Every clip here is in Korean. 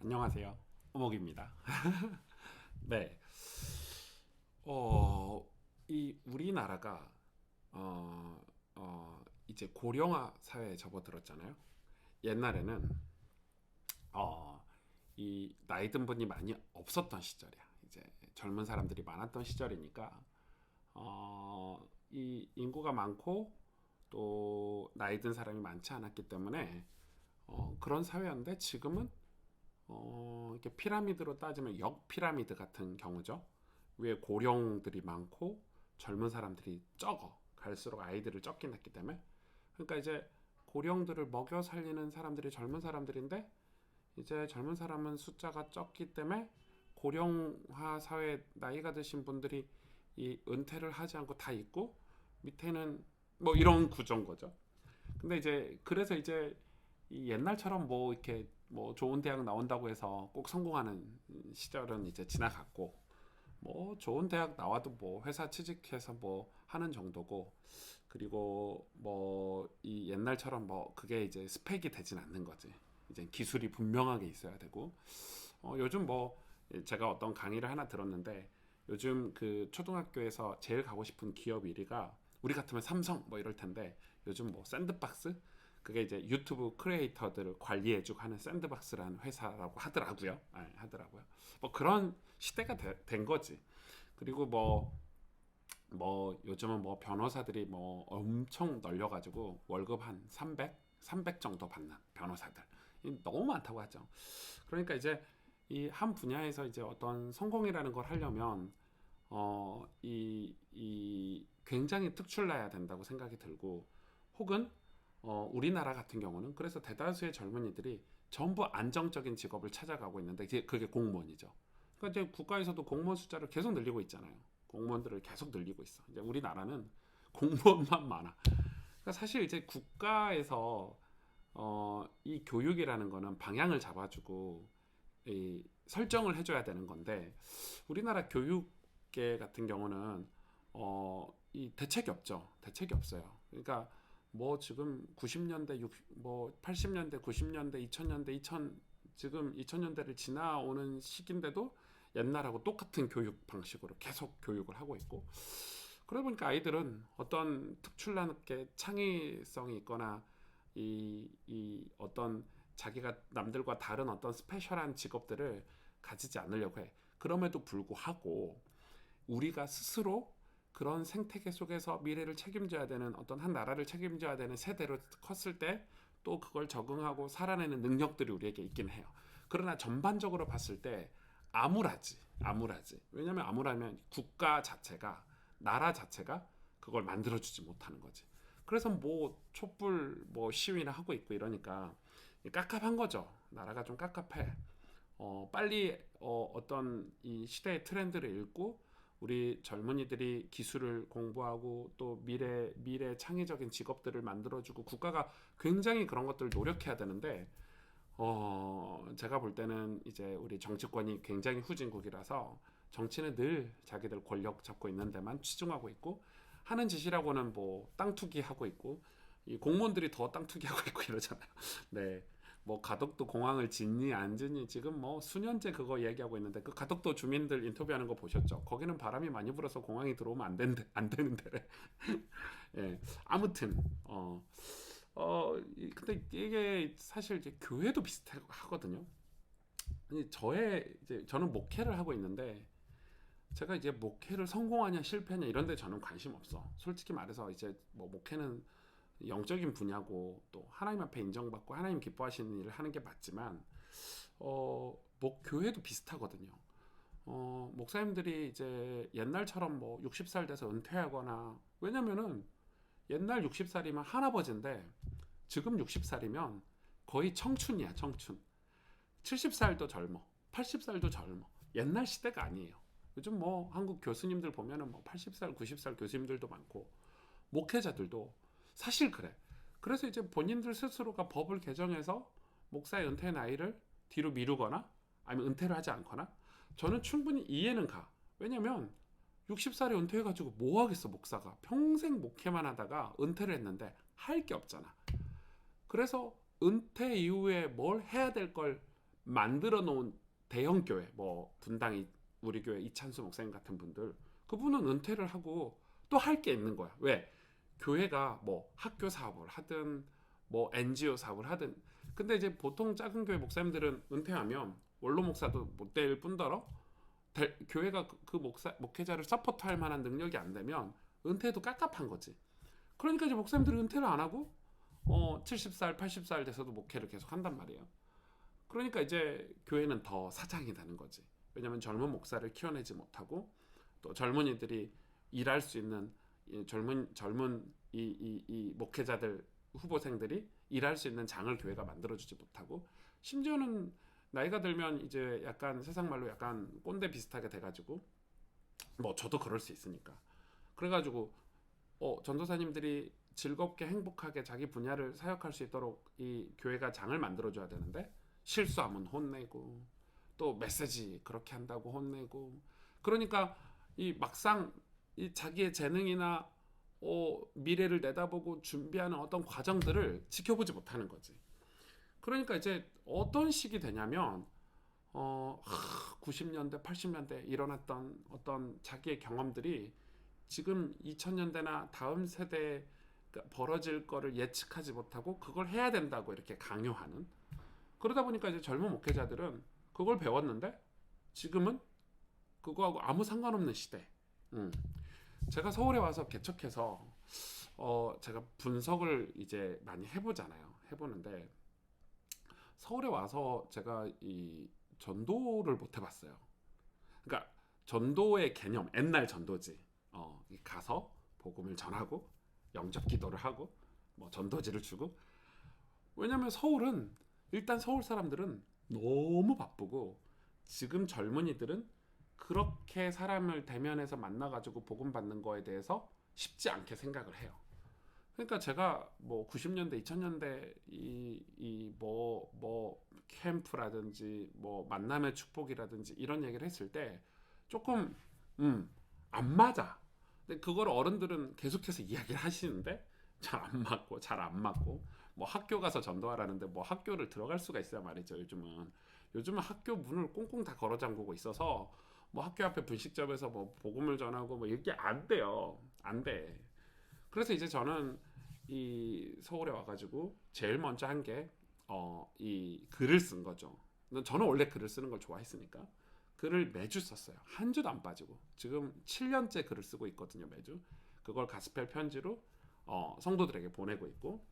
안녕하세요. 오목입니다. 네. 어, 이 우리나라가 어, 어, 이제 고령화 사회에 접어들었잖아요. 옛날에는 어, 이 나이 든 분이 많이 없었던 시절이야. 이제 젊은 사람들이 많았던 시절이니까 어, 이 인구가 많고 또 나이 든 사람이 많지 않았기 때문에 어, 그런 사회였는데 지금은 어, 이렇게 피라미드로 따지면 역 피라미드 같은 경우죠. 위에 고령들이 많고 젊은 사람들이 적어. 갈수록 아이들을 적게 낳기 때문에. 그러니까 이제 고령들을 먹여 살리는 사람들이 젊은 사람들인데 이제 젊은 사람은 숫자가 적기 때문에 고령화 사회 나이가 드신 분들이 이 은퇴를 하지 않고 다 있고 밑에는 뭐 이런 구조인 거죠. 근데 이제 그래서 이제 이 옛날처럼 뭐 이렇게 뭐 좋은 대학 나온다고 해서 꼭 성공하는 시절은 이제 지나갔고 뭐 좋은 대학 나와도 뭐 회사 취직해서 뭐 하는 정도고 그리고 뭐 이 옛날처럼 뭐 그게 이제 스펙이 되진 않는 거지. 이제 기술이 분명하게 있어야 되고. 어 요즘 뭐 제가 어떤 강의를 하나 들었는데 요즘 그 초등학교에서 제일 가고 싶은 기업 1위가 우리 같으면 삼성 뭐 이럴 텐데 요즘 뭐 샌드박스 그게 이제 유튜브 크리에이터들을 관리해주고 하는 샌드박스라는 회사라고 하더라고요. 아, 하더라고요. 뭐 그런 시대가 되- 된 거지. 그리고 뭐, 뭐 요즘은 뭐 변호사들이 뭐 엄청 널려가지고 월급 한 300, 300 정도 받는 변호사들 이 너무 많다고 하죠. 그러니까 이제 이 한 분야에서 이제 어떤 성공이라는 걸 하려면 어, 이, 이 굉장히 특출나야 된다고 생각이 들고 혹은 어, 우리나라 같은 경우는 그래서 대다수의 젊은이들이 전부 안정적인 직업을 찾아가고 있는데 그게 공무원이죠. 그러니까 이제 국가에서도 공무원 숫자를 계속 늘리고 있잖아요. 공무원들을 계속 늘리고 있어. 이제 우리나라는 공무원만 많아. 그러니까 사실 이제 국가에서 어, 이 교육이라는 거는 방향을 잡아주고 이 설정을 해줘야 되는 건데 우리나라 교육계 같은 경우는 어, 이 대책이 없죠. 대책이 없어요. 그러니까 뭐 지금 90년대, 6, 뭐 80년대, 90년대, 2000년대, 2000 지금 2000년대를 지나오는 시기인데도 옛날하고 똑같은 교육 방식으로 계속 교육을 하고 있고 그러다 보니까 아이들은 어떤 특출나게 창의성이 있거나 이, 이 어떤 자기가 남들과 다른 어떤 스페셜한 직업들을 가지지 않으려고 해. 그럼에도 불구하고 우리가 스스로 그런 생태계 속에서 미래를 책임져야 되는 어떤 한 나라를 책임져야 되는 세대로 컸을 때 또 그걸 적응하고 살아내는 능력들이 우리에게 있긴 해요. 그러나 전반적으로 봤을 때 암울하지, 암울하지. 왜냐하면 암울하면 국가 자체가 나라 자체가 그걸 만들어주지 못하는 거지. 그래서 뭐 촛불 뭐 시위나 하고 있고 이러니까 깝깝한 거죠. 나라가 좀 깝깝해. 어, 빨리 어, 어떤 이 시대의 트렌드를 읽고 우리 젊은이들이 기술을 공부하고 또 미래 미래 창의적인 직업들을 만들어주고 국가가 굉장히 그런 것들을 노력해야 되는데 어 제가 볼 때는 이제 우리 정치권이 굉장히 후진국이라서 정치는 늘 자기들 권력 잡고 있는 데만 치중하고 있고 하는 짓이라고는 뭐 땅 투기하고 있고 이 공무원들이 더 땅 투기하고 있고 이러잖아요. 네. 뭐 가덕도 공항을 짓니 안 짓니 지금 뭐 수년째 그거 얘기하고 있는데 그 가덕도 주민들 인터뷰하는 거 보셨죠? 거기는 바람이 많이 불어서 공항이 들어오면 안 되는데 안 되는데. 예. 아무튼 어. 어, 이- 근데 이게 사실 이제 교회도 비슷하거든요. 아니, 저의 이제 저는 목회를 하고 있는데 제가 이제 목회를 성공하냐 실패냐 이런 데 저는 관심 없어. 솔직히 말해서 이제 뭐 목회는 영적인 분야고 또 하나님 앞에 인정받고 하나님 기뻐하시는 일을 하는 게 맞지만 어, 목 교회도 비슷하거든요. 어, 목사님들이 이제 옛날처럼 뭐 60살 돼서 은퇴하거나 왜냐면은 옛날 60살이면 할아버지인데 지금 60살이면 거의 청춘이야, 청춘. 70살도 젊어. 80살도 젊어. 옛날 시대가 아니에요. 요즘 뭐 한국 교수님들 보면은 뭐 80살, 90살 교수님들도 많고 목회자들도 사실 그래. 그래서 이제 본인들 스스로가 법을 개정해서 목사의 은퇴 나이를 뒤로 미루거나 아니면 은퇴를 하지 않거나 저는 충분히 이해는 가. 왜냐면 60살에 은퇴해가지고 뭐 하겠어 목사가 평생 목회만 하다가 은퇴를 했는데 할 게 없잖아. 그래서 은퇴 이후에 뭘 해야 될 걸 만들어 놓은 대형 교회 뭐 분당이 우리 교회 이찬수 목사님 같은 분들 그분은 은퇴를 하고 또 할 게 있는 거야. 왜? 교회가 뭐 학교 사업을 하든 뭐 NGO 사업을 하든 근데 이제 보통 작은 교회 목사님들은 은퇴하면 원로 목사도 못 될 뿐더러 대- 교회가 그, 그 목사 목회자를 서포트할 만한 능력이 안 되면 은퇴도 깝깝한 거지. 그러니까 이제 목사님들이 은퇴를 안 하고 어 70살, 80살 돼서도 목회를 계속 한단 말이에요. 그러니까 이제 교회는 더 사장이 되는 거지. 왜냐하면 젊은 목사를 키워내지 못하고 또 젊은이들이 일할 수 있는 이 젊은 젊은 이, 이, 이 목회자들 후보생들이 일할 수 있는 장을 교회가 만들어주지 못하고 심지어는 나이가 들면 이제 약간 세상 말로 약간 꼰대 비슷하게 돼가지고 뭐 저도 그럴 수 있으니까. 그래가지고 어 전도사님들이 즐겁게 행복하게 자기 분야를 사역할 수 있도록 이 교회가 장을 만들어줘야 되는데 실수하면 혼내고 또 메시지 그렇게 한다고 혼내고. 그러니까 이 막상 이 자기의 재능이나 어, 미래를 내다보고 준비하는 어떤 과정들을 지켜보지 못하는 거지. 그러니까 이제 어떤 식이 되냐면 어, 하, 90년대, 80년대 일어났던 어떤 자기의 경험들이 지금 2000년대나 다음 세대에 벌어질 거를 예측하지 못하고 그걸 해야 된다고 이렇게 강요하는 그러다 보니까 이제 젊은 목회자들은 그걸 배웠는데 지금은 그거하고 아무 상관없는 시대. 음. 제가 서울에 와서 개척해서 어 제가 분석을 이제 많이 해보잖아요. 해보는데 서울에 와서 제가 이 전도를 못 해봤어요. 그러니까 전도의 개념, 옛날 전도지. 어이 가서 복음을 전하고 영접 기도를 하고 뭐 전도지를 주고 왜냐면 서울은 일단 서울 사람들은 너무 바쁘고 지금 젊은이들은 그렇게 사람을 대면해서 만나가지고 복음 받는 거에 대해서 쉽지 않게 생각을 해요. 그러니까 제가 뭐 90년대, 2000년대 이이뭐뭐 캠프라든지 뭐 만남의 축복이라든지 이런 얘기를 했을 때 조금 음 안 맞아. 근데 그걸 어른들은 계속해서 이야기를 하시는데 잘 안 맞고 잘 안 맞고 뭐 학교 가서 전도하라는데 뭐 학교를 들어갈 수가 있어야 말이죠. 요즘은 요즘은 학교 문을 꽁꽁 다 걸어 잠그고 있어서 뭐 학교 앞에 분식점에서 뭐 복음을 전하고 뭐 이게 안 돼요. 안 돼. 그래서 이제 저는 이 서울에 와가지고 제일 먼저 한 게 어 이 글을 쓴 거죠. 저는 원래 글을 쓰는 걸 좋아했으니까 글을 매주 썼어요. 한 주도 안 빠지고 지금 7년째 글을 쓰고 있거든요. 매주 그걸 가스펠 편지로 어, 성도들에게 보내고 있고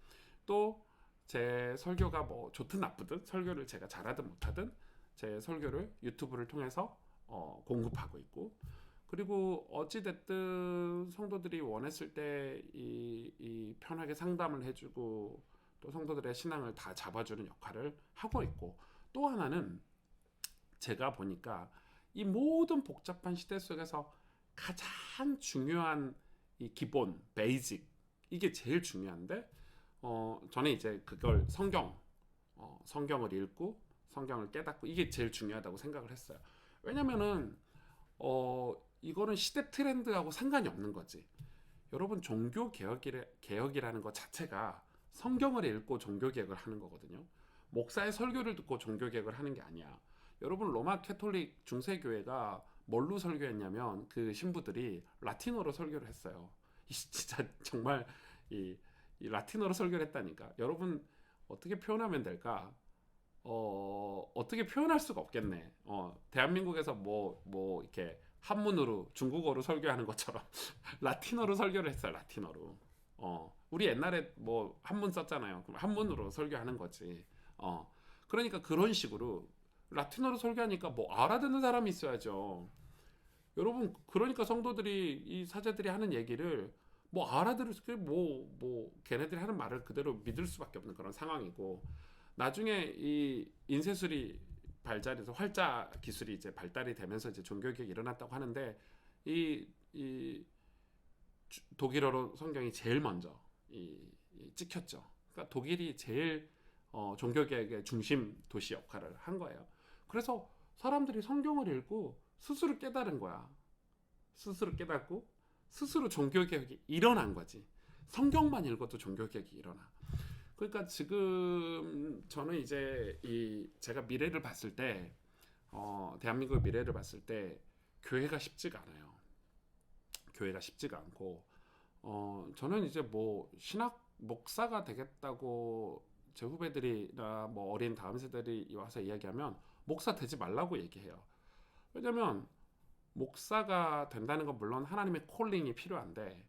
또 제 설교가 뭐 좋든 나쁘든 설교를 제가 잘하든 못하든 제 설교를 유튜브를 통해서 어, 공급하고 있고 그리고 어찌 됐든 성도들이 원했을 때 이 이 편하게 상담을 해주고 또 성도들의 신앙을 다 잡아주는 역할을 하고 있고 또 하나는 제가 보니까 이 모든 복잡한 시대 속에서 가장 중요한 이 기본 베이직 이게 제일 중요한데 어 저는 이제 그걸 성경 어, 성경을 읽고 성경을 깨닫고 이게 제일 중요하다고 생각을 했어요. 왜냐면은 어 이거는 시대 트렌드하고 상관이 없는 거지. 여러분 종교 개혁이라, 개혁이라 는 것 자체가 성경을 읽고 종교 개혁을 하는 거거든요. 목사의 설교를 듣고 종교 개혁을 하는 게 아니야. 여러분 로마 캐톨릭 중세 교회가 뭘로 설교했냐면 그 신부들이 라틴어로 설교를 했어요. 이 진짜 정말 이, 이 라틴어로 설교를 했다니까. 여러분 어떻게 표현하면 될까? 어 어떻게 표현할 수가 없겠네. 어 대한민국에서 뭐 뭐 이렇게 한문으로 중국어로 설교하는 것처럼 라틴어로 설교를 했어요. 라틴어로. 어 우리 옛날에 뭐 한문 썼잖아요. 그럼 한문으로 설교하는 거지. 어 그러니까 그런 식으로 라틴어로 설교하니까 뭐 알아듣는 사람이 있어야죠. 여러분 그러니까 성도들이 이 사제들이 하는 얘기를 뭐 알아들을 수 뭐뭐 걔네들이 하는 말을 그대로 믿을 수밖에 없는 그런 상황이고 나중에 이 인쇄술이 발달해서 활자 기술이 이제 발달이 되면서 이제 종교개혁이 일어났다고 하는데 이, 이 주- 독일어로 성경이 제일 먼저 이, 이 찍혔죠. 그러니까 독일이 제일 어, 종교개혁의 중심 도시 역할을 한 거예요. 그래서 사람들이 성경을 읽고 스스로 깨달은 거야. 스스로 깨닫고 스스로 종교개혁이 일어난 거지. 성경만 읽어도 종교개혁이 일어나. 그러니까 지금 저는 이제 이 제가 미래를 봤을 때 어, 대한민국의 미래를 봤을 때 교회가 쉽지가 않아요. 교회가 쉽지가 않고 어, 저는 이제 뭐 신학 목사가 되겠다고 제 후배들이나 뭐 어린 다음 세대들이 와서 이야기하면 목사 되지 말라고 얘기해요. 왜냐면 목사가 된다는 건 물론 하나님의 콜링이 필요한데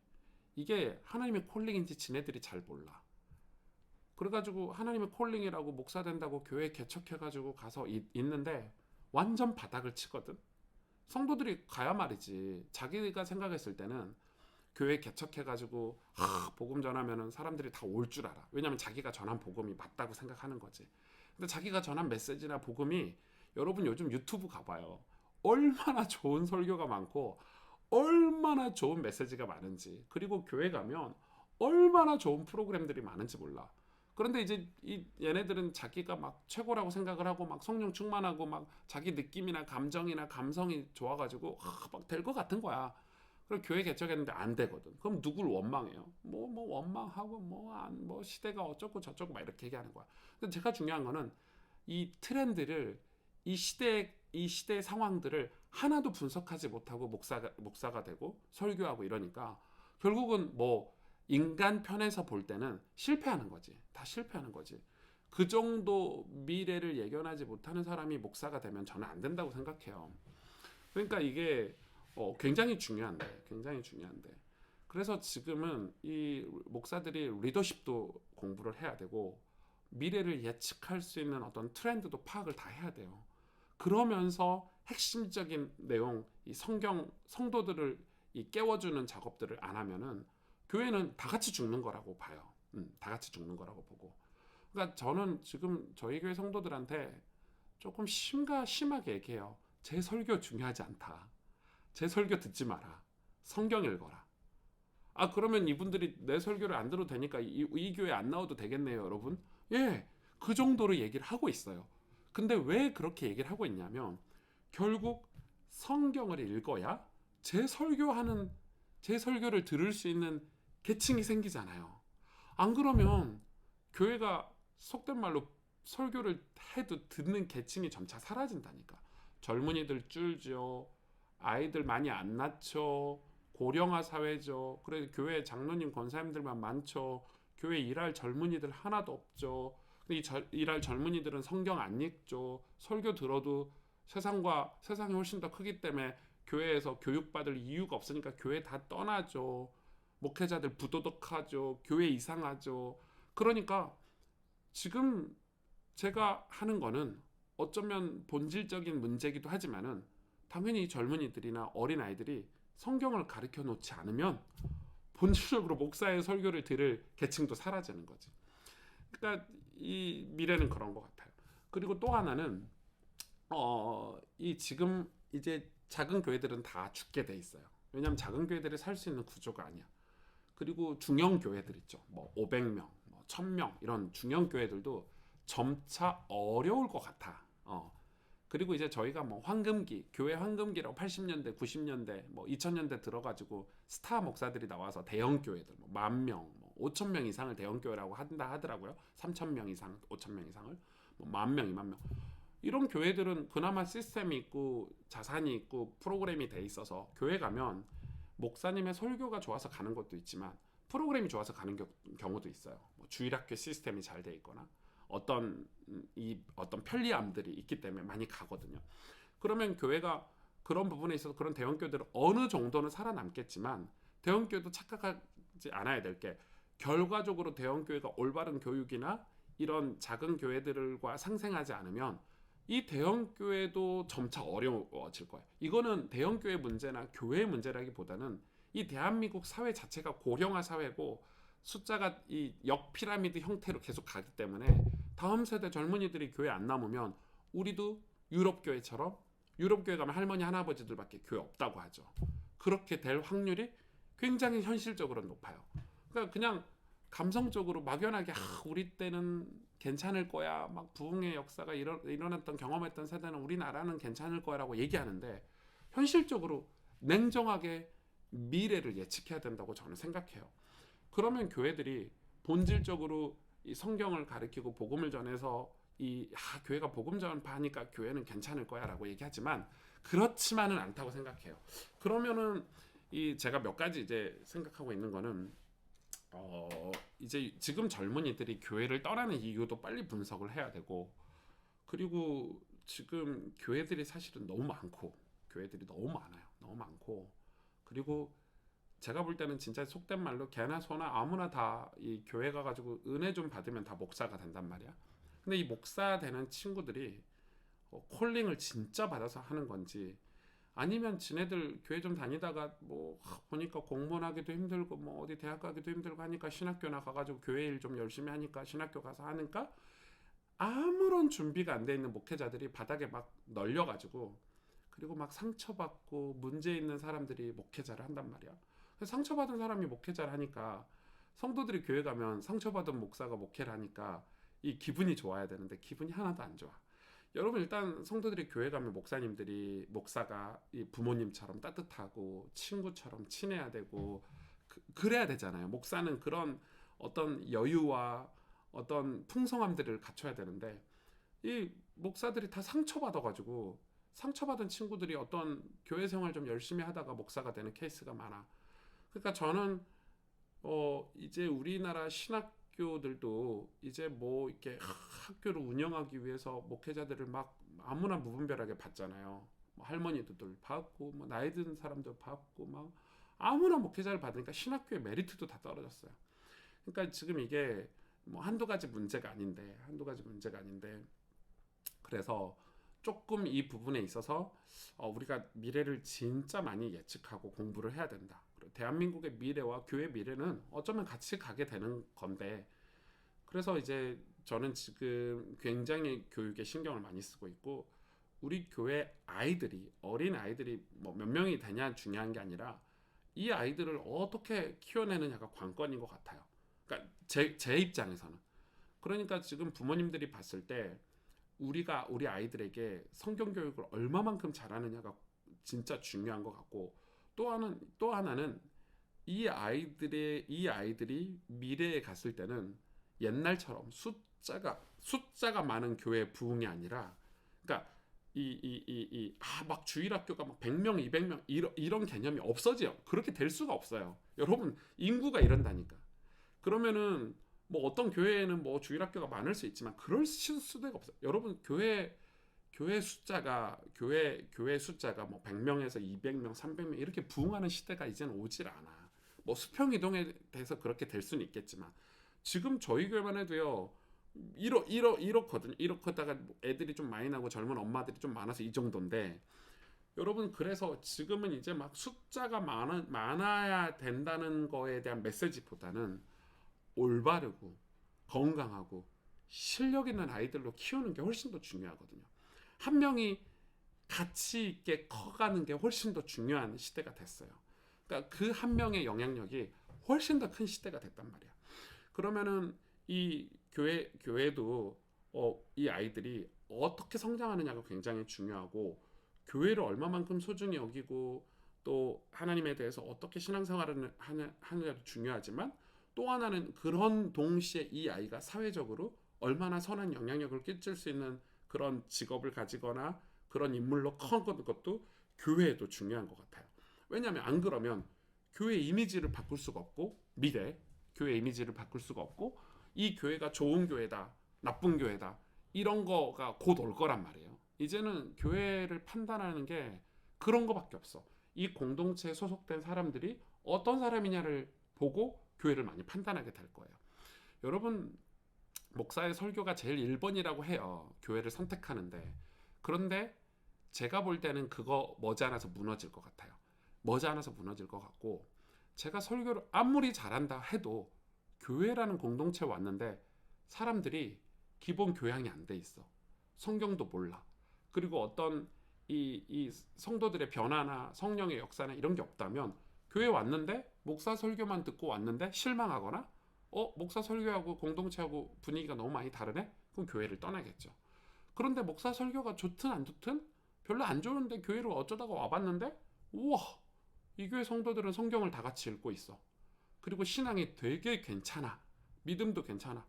이게 하나님의 콜링인지 지네들이 잘 몰라. 그래가지고 하나님의 콜링이라고 목사 된다고 교회 개척해가지고 가서 이- 있는데 완전 바닥을 치거든. 성도들이 가야 말이지. 자기가 생각했을 때는 교회 개척해가지고 하, 복음 전하면은 사람들이 다 올 줄 알아. 왜냐면 자기가 전한 복음이 맞다고 생각하는 거지. 근데 자기가 전한 메시지나 복음이 여러분 요즘 유튜브 가봐요. 얼마나 좋은 설교가 많고 얼마나 좋은 메시지가 많은지 그리고 교회 가면 얼마나 좋은 프로그램들이 많은지 몰라. 그런데 이제 이 얘네들은 자기가 막 최고라고 생각을 하고 막 성령 충만하고 막 자기 느낌이나 감정이나 감성이 좋아가지고 막 될 것 같은 거야. 그리고 교회 개척했는데 안 되거든. 그럼 누굴 원망해요? 뭐뭐 원망하고 뭐안뭐 시대가 어쩌고 저쩌고 막 이렇게 얘기하는 거야. 근데 제가 중요한 거는 이 트렌드를 이 시대 이 시대의 상황들을 하나도 분석하지 못하고 목사가 목사가 되고 설교하고 이러니까 결국은 뭐 인간 편에서 볼 때는 실패하는 거지. 다 실패하는 거지. 그 정도 미래를 예견하지 못하는 사람이 목사가 되면 저는 안 된다고 생각해요. 그러니까 이게 어, 굉장히 중요한데, 굉장히 중요한데. 그래서 지금은 이 목사들이 리더십도 공부를 해야 되고 미래를 예측할 수 있는 어떤 트렌드도 파악을 다 해야 돼요. 그러면서 핵심적인 내용, 이 성경 성도들을 이 깨워주는 작업들을 안 하면은 교회는 다 같이 죽는 거라고 봐요. 음, 다 같이 죽는 거라고 보고. 그러니까 저는 지금 저희 교회 성도들한테 조금 심가 심하게 얘기해요. 제 설교 중요하지 않다. 제 설교 듣지 마라. 성경 읽어라. 아 그러면 이분들이 내 설교를 안 들어도 되니까 이, 이 교회 안 나와도 되겠네요, 여러분. 예, 그 정도로 얘기를 하고 있어요. 근데 왜 그렇게 얘기를 하고 있냐면 결국 성경을 읽어야 제 설교하는 제 설교를 들을 수 있는 계층이 생기잖아요. 안 그러면 교회가 속된 말로 설교를 해도 듣는 계층이 점차 사라진다니까. 젊은이들 줄죠. 아이들 많이 안 낳죠. 고령화 사회죠. 그래 교회 장로님 권사님들만 많죠. 교회 일할 젊은이들 하나도 없죠. 근데 이 절- 일할 젊은이들은 성경 안 읽죠. 설교 들어도 세상과 세상이 훨씬 더 크기 때문에 교회에서 교육받을 이유가 없으니까 교회 다 떠나죠. 목회자들 부도덕하죠. 교회 이상하죠. 그러니까 지금 제가 하는 거는 어쩌면 본질적인 문제이기도 하지만은 당연히 젊은이들이나 어린 아이들이 성경을 가르쳐 놓지 않으면 본질적으로 목사의 설교를 들을 계층도 사라지는 거지. 그러니까 이 미래는 그런 것 같아요. 그리고 또 하나는 어, 이 지금 이제 작은 교회들은 다 죽게 돼 있어요. 왜냐하면 작은 교회들이 살 수 있는 구조가 아니야. 그리고 중형 교회들 있죠. 뭐 500명, 뭐 1000명 이런 중형 교회들도 점차 어려울 것 같아. 어. 그리고 이제 저희가 뭐 황금기, 교회 황금기라고 80년대, 90년대, 뭐 2000년대 들어가지고 스타 목사들이 나와서 대형 교회들, 뭐만 명, 뭐 5천 명 이상을 대형 교회라고 한다 하더라고요. 3천 명 이상, 5천 명 이상을, 뭐만 명, 2만 명. 이런 교회들은 그나마 시스템이 있고 자산이 있고 프로그램이 돼 있어서 교회 가면 목사님의 설교가 좋아서 가는 것도 있지만 프로그램이 좋아서 가는 겨- 경우도 있어요. 뭐 주일학교 시스템이 잘 돼 있거나 어떤 음, 이 어떤 편리함들이 있기 때문에 많이 가거든요. 그러면 교회가 그런 부분에 있어서 그런 대형 교회들은 어느 정도는 살아남겠지만 대형 교회도 착각하지 않아야 될 게 결과적으로 대형 교회가 올바른 교육이나 이런 작은 교회들과 상생하지 않으면 이 대형 교회도 점차 어려워질 거예요. 이거는 대형 교회 문제나 교회 문제라기보다는 이 대한민국 사회 자체가 고령화 사회고 숫자가 이 역피라미드 형태로 계속 가기 때문에 다음 세대 젊은이들이 교회 안 남으면 우리도 유럽 교회처럼 유럽 교회 가면 할머니 할아버지들밖에 교회 없다고 하죠. 그렇게 될 확률이 굉장히 현실적으로 높아요. 그러니까 그냥 감성적으로 막연하게 아, 우리 때는 괜찮을 거야. 막 부흥의 역사가 일어, 일어났던 경험했던 세대는 우리나라는 괜찮을 거야라고 얘기하는데 현실적으로 냉정하게 미래를 예측해야 된다고 저는 생각해요. 그러면 교회들이 본질적으로 이 성경을 가리키고 복음을 전해서 이 아, 교회가 복음 전파하니까 교회는 괜찮을 거야라고 얘기하지만 그렇지만은 않다고 생각해요. 그러면은 이 제가 몇 가지 이제 생각하고 있는 거는 어 이제 지금 젊은이들이 교회를 떠나는 이유도 빨리 분석을 해야 되고 그리고 지금 교회들이 사실은 너무 많고 교회들이 너무 많아요. 너무 많고 그리고 제가 볼 때는 진짜 속된 말로 개나 소나 아무나 다 이 교회 가가지고 은혜 좀 받으면 다 목사가 된단 말이야. 근데 이 목사 되는 친구들이 어, 콜링을 진짜 받아서 하는 건지 아니면 지네들 교회 좀 다니다가 뭐 하, 보니까 공무원 하기도 힘들고 뭐 어디 대학 가기도 힘들고 하니까 신학교나 가가지고 교회 일 좀 열심히 하니까 신학교 가서 하니까 아무런 준비가 안 돼 있는 목회자들이 바닥에 막 널려가지고 그리고 막 상처받고 문제 있는 사람들이 목회자를 한단 말이야. 상처받은 사람이 목회자를 하니까 성도들이 교회 가면 상처받은 목사가 목회를 하니까 이 기분이 좋아야 되는데 기분이 하나도 안 좋아. 여러분 일단 성도들이 교회 가면 목사님들이 목사가 이 부모님처럼 따뜻하고 친구처럼 친해야 되고 그, 그래야 되잖아요. 목사는 그런 어떤 여유와 어떤 풍성함들을 갖춰야 되는데 이 목사들이 다 상처받아 가지고 상처받은 친구들이 어떤 교회 생활 좀 열심히 하다가 목사가 되는 케이스가 많아. 그러니까 저는 어 이제 우리나라 신학 교들도 이제 뭐 이렇게 학교를 운영하기 위해서 목회자들을 막 아무나 무분별하게 받잖아요. 뭐 할머니들 받고 뭐 나이 든 사람들 받고 막 아무나 목회자를 받으니까 신학교의 메리트도 다 떨어졌어요. 그러니까 지금 이게 뭐 한두 가지 문제가 아닌데 한두 가지 문제가 아닌데 그래서 조금 이 부분에 있어서 어, 우리가 미래를 진짜 많이 예측하고 공부를 해야 된다. 대한민국의 미래와 교회 미래는 어쩌면 같이 가게 되는 건데 그래서 이제 저는 지금 굉장히 교육에 신경을 많이 쓰고 있고 우리 교회 아이들이 어린 아이들이 뭐 몇 명이 되냐 중요한 게 아니라 이 아이들을 어떻게 키워내느냐가 관건인 것 같아요. 그러니까 제, 제 입장에서는 그러니까 지금 부모님들이 봤을 때 우리가 우리 아이들에게 성경 교육을 얼마만큼 잘하느냐가 진짜 중요한 것 같고 또 하나는 또 하나는 이 아이들의 이 아이들이 미래에 갔을 때는 옛날처럼 숫자가 숫자가 많은 교회 부흥이 아니라 그러니까 이 이 이 이 아 막 주일 학교가 막 100명, 200명 이런 이런 개념이 없어져요. 그렇게 될 수가 없어요. 여러분 인구가 이런다니까. 그러면은 뭐 어떤 교회에는 뭐 주일 학교가 많을 수 있지만 그럴 수- 수가 없어요. 여러분 교회 교회 숫자가 교회 교회 숫자가 뭐 100명에서 200명, 300명 이렇게 부흥하는 시대가 이제는 오질 않아. 뭐 수평 이동에 대해서 그렇게 될 수는 있겠지만 지금 저희 교회만 해도요. 이러 이러 이렇거든요. 이렇다가 애들이 좀 많이 나고 젊은 엄마들이 좀 많아서 이 정도인데 여러분 그래서 지금은 이제 막 숫자가 많아, 많아야 된다는 거에 대한 메시지보다는 올바르고 건강하고 실력 있는 아이들로 키우는 게 훨씬 더 중요하거든요. 한 명이 가치 있게 커가는 게 훨씬 더 중요한 시대가 됐어요. 그러니까 그 한 명의 영향력이 훨씬 더 큰 시대가 됐단 말이야. 그러면은 이 교회 교회도 어, 이 아이들이 어떻게 성장하느냐가 굉장히 중요하고 교회를 얼마만큼 소중히 여기고 또 하나님에 대해서 어떻게 신앙생활을 하느, 하느냐도 중요하지만 또 하나는 그런 동시에 이 아이가 사회적으로 얼마나 선한 영향력을 끼칠 수 있는 그런 직업을 가지거나 그런 인물로 커는 것도 교회에도 중요한 것 같아요. 왜냐하면 안 그러면 교회 이미지를 바꿀 수가 없고 미래 교회 이미지를 바꿀 수가 없고 이 교회가 좋은 교회다 나쁜 교회다 이런 거가 곧 올 거란 말이에요. 이제는 교회를 판단하는 게 그런 거밖에 없어. 이 공동체에 소속된 사람들이 어떤 사람이냐를 보고 교회를 많이 판단하게 될 거예요. 여러분 목사의 설교가 제일 1번이라고 해요. 교회를 선택하는데. 그런데 제가 볼 때는 그거 머지않아서 무너질 것 같아요. 머지않아서 무너질 것 같고 제가 설교를 아무리 잘한다 해도 교회라는 공동체에 왔는데 사람들이 기본 교양이 안 돼 있어. 성경도 몰라. 그리고 어떤 이, 이 성도들의 변화나 성령의 역사나 이런 게 없다면 교회 왔는데 목사 설교만 듣고 왔는데 실망하거나 어 목사 설교하고 공동체하고 분위기가 너무 많이 다르네? 그럼 교회를 떠나겠죠. 그런데 목사 설교가 좋든 안 좋든 별로 안 좋은데 교회를 어쩌다가 와봤는데 우와 이 교회 성도들은 성경을 다 같이 읽고 있어. 그리고 신앙이 되게 괜찮아. 믿음도 괜찮아.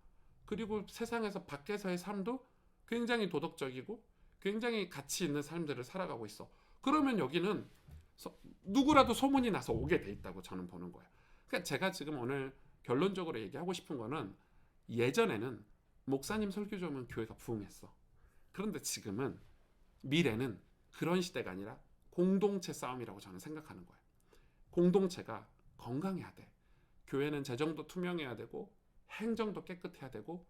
그리고 세상에서 밖에서의 삶도 굉장히 도덕적이고 굉장히 가치 있는 삶들을 살아가고 있어. 그러면 여기는 서- 누구라도 소문이 나서 오게 돼 있다고 저는 보는 거예요. 그러니까 제가 지금 오늘 결론적으로 얘기하고 싶은 거는 예전에는 목사님 설교 좀 오면 교회가 부흥했어. 그런데 지금은 미래는 그런 시대가 아니라 공동체 싸움이라고 저는 생각하는 거예요. 공동체가 건강해야 돼. 교회는 재정도 투명해야 되고 행정도 깨끗해야 되고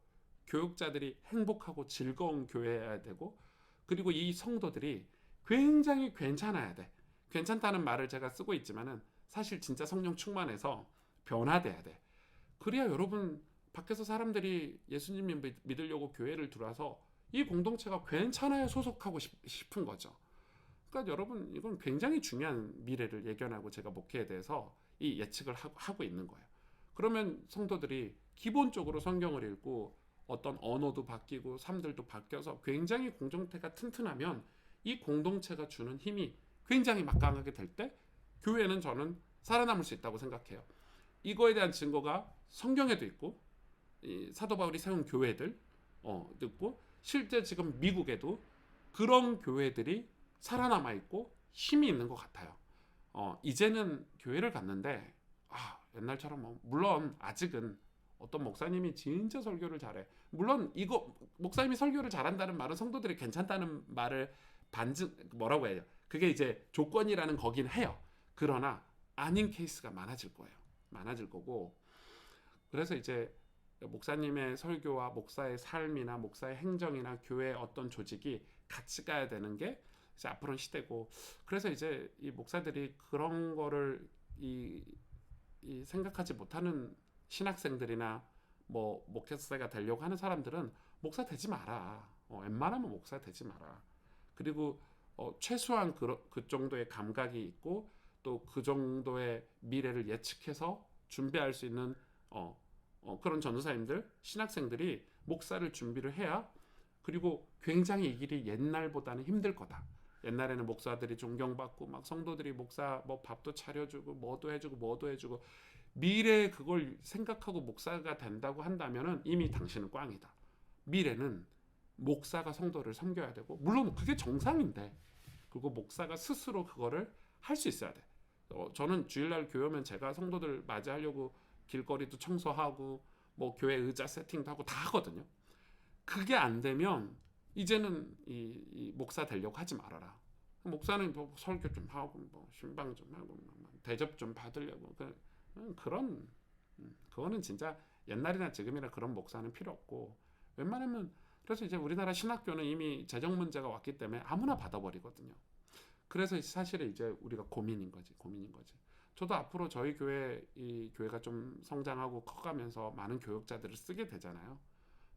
교육자들이 행복하고 즐거운 교회여야 되고 그리고 이 성도들이 굉장히 괜찮아야 돼. 괜찮다는 말을 제가 쓰고 있지만은 사실 진짜 성령 충만해서 변화돼야 돼. 그래야 여러분 밖에서 사람들이 예수님 믿- 믿으려고 교회를 들어와서 이 공동체가 괜찮아야 소속하고 싶, 싶은 거죠. 그러니까 여러분 이건 굉장히 중요한 미래를 예견하고 제가 목회에 대해서 이 예측을 하고 있는 거예요. 그러면 성도들이 기본적으로 성경을 읽고 어떤 언어도 바뀌고 삶들도 바뀌어서 굉장히 공동체가 튼튼하면 이 공동체가 주는 힘이 굉장히 막강하게 될 때 교회는 저는 살아남을 수 있다고 생각해요. 이거에 대한 증거가 성경에도 있고 이 사도 바울이 세운 교회들 어 있고 실제 지금 미국에도 그런 교회들이 살아남아 있고 힘이 있는 것 같아요. 어 이제는 교회를 갔는데 아 옛날처럼 뭐 물론 아직은 어떤 목사님이 진짜 설교를 잘해. 물론 이거 목사님이 설교를 잘한다는 말은 성도들이 괜찮다는 말을 반증 뭐라고 해요? 그게 이제 조건이라는 거긴 해요. 그러나 아닌 케이스가 많아질 거예요. 많아질 거고 그래서 이제 목사님의 설교와 목사의 삶이나 목사의 행정이나 교회의 어떤 조직이 같이 가야 되는 게 이제 앞으로는 시대고 그래서 이제 이 목사들이 그런 거를 이, 이 생각하지 못하는 신학생들이나 뭐 목회자가 되려고 하는 사람들은 목사 되지 마라. 어, 웬만하면 목사 되지 마라. 그리고 어, 최소한 그, 그 정도의 감각이 있고 또 그 정도의 미래를 예측해서 준비할 수 있는 어, 어, 그런 전도사님들, 신학생들이 목사를 준비를 해야 그리고 굉장히 이 길이 옛날보다는 힘들 거다. 옛날에는 목사들이 존경받고 막 성도들이 목사 뭐 밥도 차려주고 뭐도 해주고 뭐도 해주고 미래에 그걸 생각하고 목사가 된다고 한다면은 이미 당신은 꽝이다. 미래는 목사가 성도를 섬겨야 되고 물론 그게 정상인데 그리고 목사가 스스로 그거를 할 수 있어야 돼. 어, 저는 주일날 교회 오면 제가 성도들 맞이하려고 길거리도 청소하고 뭐 교회 의자 세팅도 하고 다 하거든요. 그게 안 되면 이제는 이, 이 목사 되려고 하지 말아라. 목사는 뭐 설교 좀 하고 뭐 신방 좀 하고 뭐 대접 좀 받으려고 그, 음, 그런 음, 그거는 진짜 옛날이나 지금이나 그런 목사는 필요 없고 웬만하면 그래서 이제 우리나라 신학교는 이미 재정 문제가 왔기 때문에 아무나 받아버리거든요. 그래서 사실은 이제 우리가 고민인 거지, 고민인 거지. 저도 앞으로 저희 교회 이 교회가 좀 성장하고 커가면서 많은 교육자들을 쓰게 되잖아요.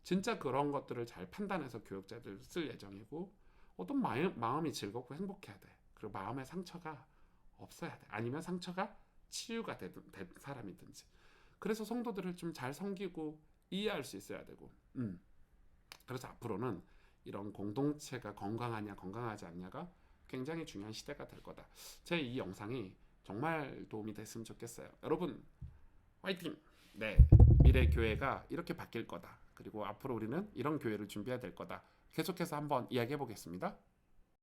진짜 그런 것들을 잘 판단해서 교육자들을 쓸 예정이고 어떤 마음, 마음 이 즐겁고 행복해야 돼. 그리고 마음의 상처가 없어야 돼. 아니면 상처가 치유가 되든 된 사람이든지. 그래서 성도들을 좀 잘 섬기고 이해할 수 있어야 되고. 음. 그래서 앞으로는 이런 공동체가 건강하냐 건강하지 않냐가 굉장히 중요한 시대가 될 거다. 제 이 영상이 정말 도움이 됐으면 좋겠어요. 여러분 화이팅! 네, 미래 교회가 이렇게 바뀔 거다. 그리고 앞으로 우리는 이런 교회를 준비해야 될 거다. 계속해서 한번 이야기해 보겠습니다.